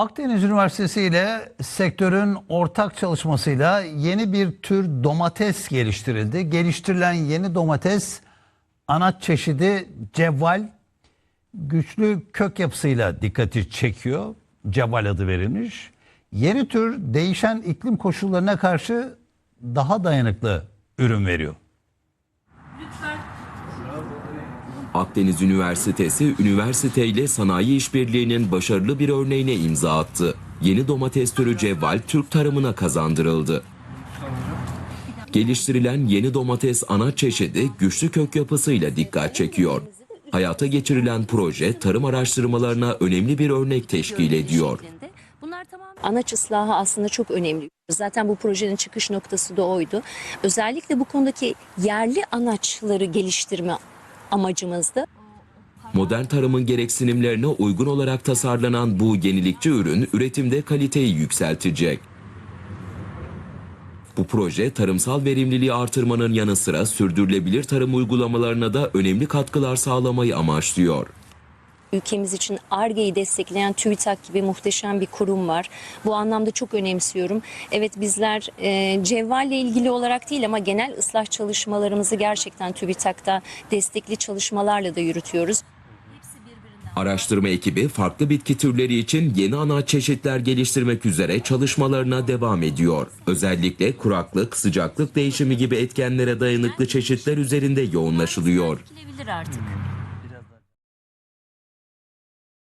Akdeniz Üniversitesi ile sektörün ortak çalışmasıyla yeni bir tür domates geliştirildi. Geliştirilen yeni domates ana çeşidi cevval güçlü kök yapısıyla dikkati çekiyor. Cevval adı verilmiş. Yeni tür değişen iklim koşullarına karşı daha dayanıklı ürün veriyor. Akdeniz Üniversitesi, üniversiteyle sanayi işbirliğinin başarılı bir örneğine imza attı. Yeni domates türü cevval Türk tarımına kazandırıldı. Geliştirilen yeni domates ana çeşidi güçlü kök yapısıyla dikkat çekiyor. Hayata geçirilen proje tarım araştırmalarına önemli bir örnek teşkil ediyor. anaç ıslahı aslında çok önemli. Zaten bu projenin çıkış noktası da oydu. Özellikle bu konudaki yerli anaçları geliştirme amacımızdı. Modern tarımın gereksinimlerine uygun olarak tasarlanan bu yenilikçi ürün üretimde kaliteyi yükseltecek. Bu proje tarımsal verimliliği artırmanın yanı sıra sürdürülebilir tarım uygulamalarına da önemli katkılar sağlamayı amaçlıyor. Ülkemiz için ARGE'yi destekleyen TÜBİTAK gibi muhteşem bir kurum var. Bu anlamda çok önemsiyorum. Evet bizler e, cevvalle ilgili olarak değil ama genel ıslah çalışmalarımızı gerçekten TÜBİTAK'ta destekli çalışmalarla da yürütüyoruz. Araştırma ekibi farklı bitki türleri için yeni ana çeşitler geliştirmek üzere çalışmalarına devam ediyor. Özellikle kuraklık, sıcaklık değişimi gibi etkenlere dayanıklı çeşitler üzerinde yoğunlaşılıyor. Artık.